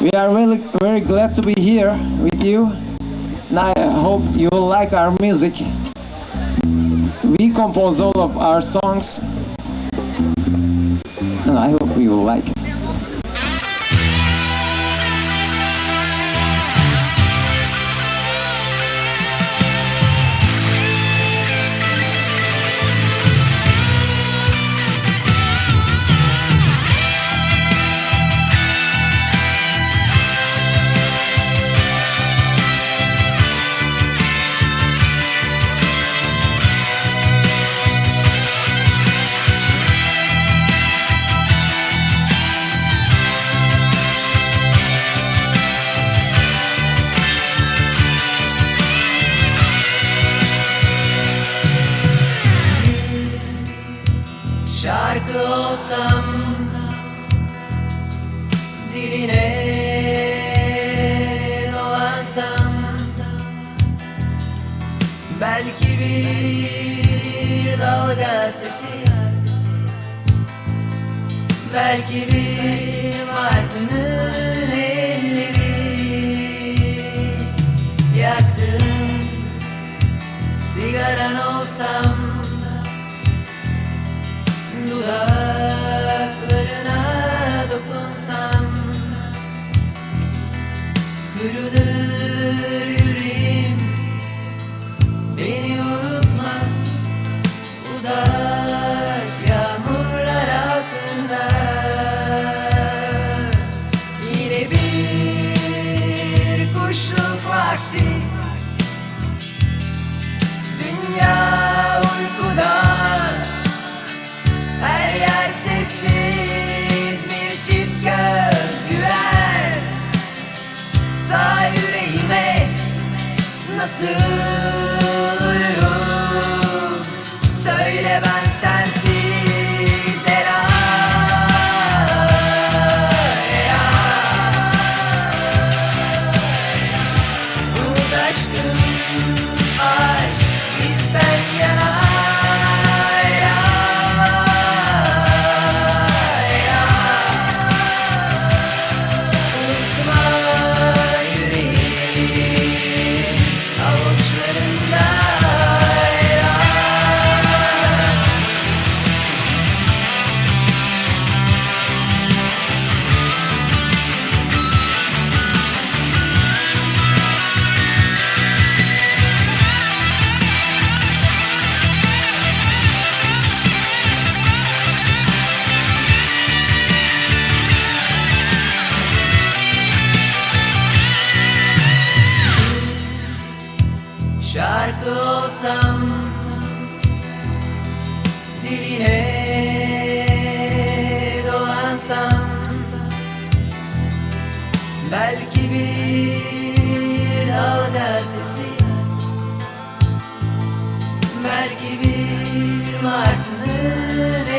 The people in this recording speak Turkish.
We are really very glad to be here with you. And I hope you will like our music. We compose all of our songs. And I hope you will like it. Olsam diline dolansam belki bir dalga sesi belki bir martının elleri yaktın. Sigaran olsam do it. Belki bir dalga sesi belki bir martının